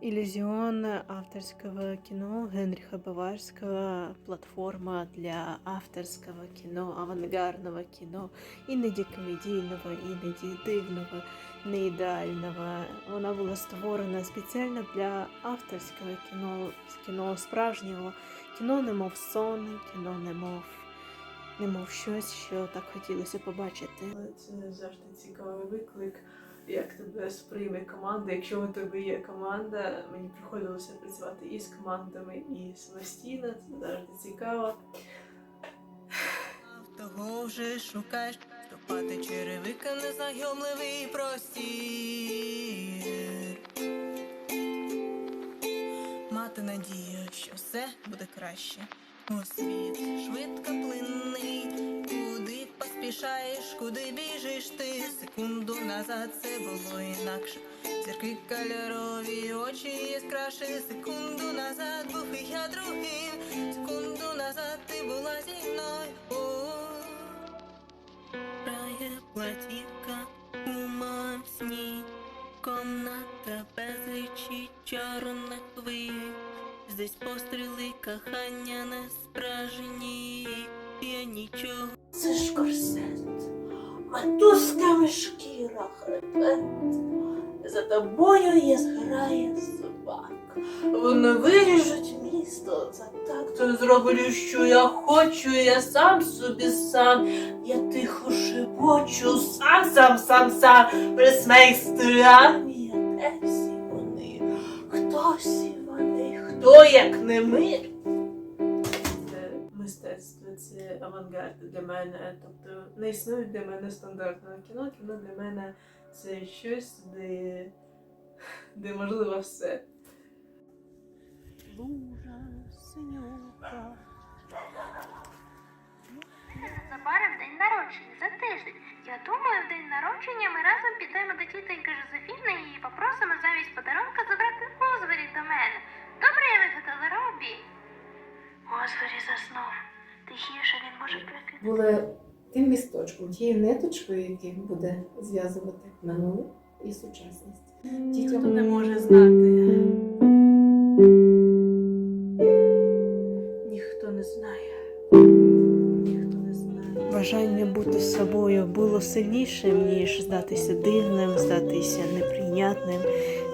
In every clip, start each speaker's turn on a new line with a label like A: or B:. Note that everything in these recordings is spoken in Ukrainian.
A: Иллюзион авторского кино Генриха Баварского, платформа для авторського кіно, авангардного кіно, іноді комедійного, іноді дивного, не ідеального. Вона була створена спеціально для авторського кіно, кіно справжнього, кіно немов сон, кіно немов, немов щось, що так хотілося побачити.
B: Це завжди цікавий виклик, як тебе сприйме команда. Якщо у тебе є команда, мені приходилося працювати і з командами, і самостійно. Це завжди цікаво.
C: Того вже шукаєш, ступати черевика незнайомливий простір. Мати надію, що все буде краще. У світ швидко плинний, куди поспішаєш, куди біжиш ти. Назад це було інакше. Зірки кольорові, очі яскравші. Секунду назад був і я другим. Секунду назад ти була зі мною. О, Грає платівка у моєму сні. Комната безлічі чорних хвиль. Здесь постріли кохання не справжні. Я нічого.
D: Це ж корсет, матузками шкіра хребет. За тобою є зграє собак. Вони виріжуть місто за так, то зроблю, що я хочу, я сам собі сам. Я тихо шепочу, сам, сам, сам, сам, присмейстер армія, де всі вони? Хто всі вони? Хто як не ми?
B: Авангард для мене. Тобто не існує для мене стандартного кіно. Кіно для мене це щось, де, де можливо все.
A: Лужа, синюка.
E: Незабаром день народження за тиждень. Я думаю, в день народження ми разом підемо до тітоньки Жозефіни і попросимо замість подарунка забрати
F: були тим місточком, тією ниточкою, яка буде зв'язувати минуле і сучасність. Дітям
B: Ніхто не може знати. Ніхто не знає. Ніхто не знає.
A: Бажання бути собою було сильнішим, ніж здатися дивним, здатися неприйнятним.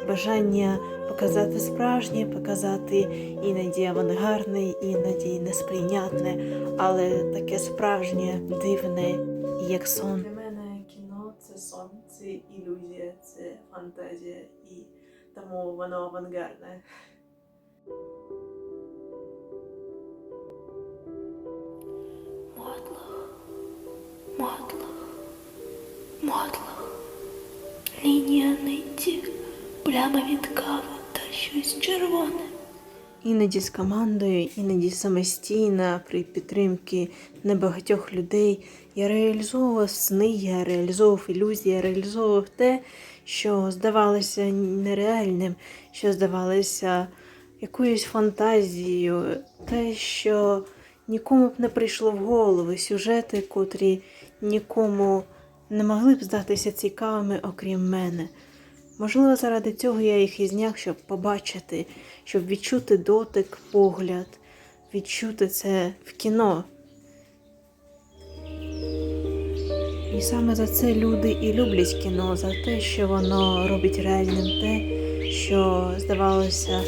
A: Бажання показати справжнє, показати іноді авангардне, іноді несприйнятне, але таке справжнє, дивне, як сон.
B: Для мене кіно це сон, це ілюзія, це фантазія і тому воно авангардне.
G: Мотлох, мотлох, мотлох. Лінія нитті, пляма від кави щось червоне.
A: Іноді з командою, іноді самостійно, при підтримці небагатьох людей. Я реалізовував сни, я реалізовував ілюзії, я реалізовував те, що здавалося нереальним, що здавалося якоюсь фантазією, те, що нікому б не прийшло в голову, сюжети, котрі нікому не могли б здатися цікавими, окрім мене. Можливо, заради цього я їх і зняв, щоб побачити, щоб відчути дотик, погляд, відчути це в кіно. І саме за це люди і люблять кіно, за те, що воно робить реальним те, що здавалося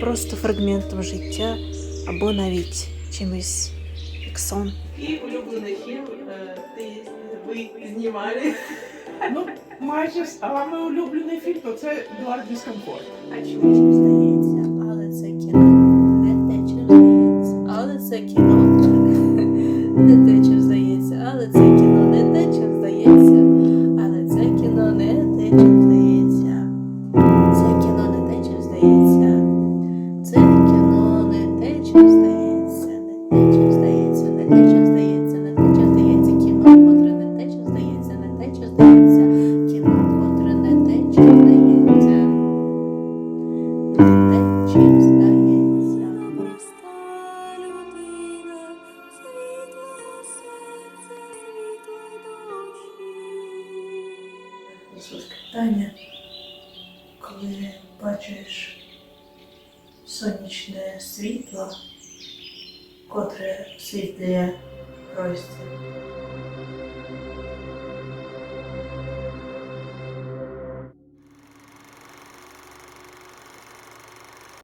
A: просто фрагментом життя або навіть чимось як сон.
B: І улюблений фільм е, ти ви знімали.
H: Ну, майже саме улюблений фільм, то це Едуард Дискомфорт.
B: А чому? Питання, коли бачиш
A: сонячне світло, котре освітлює простір.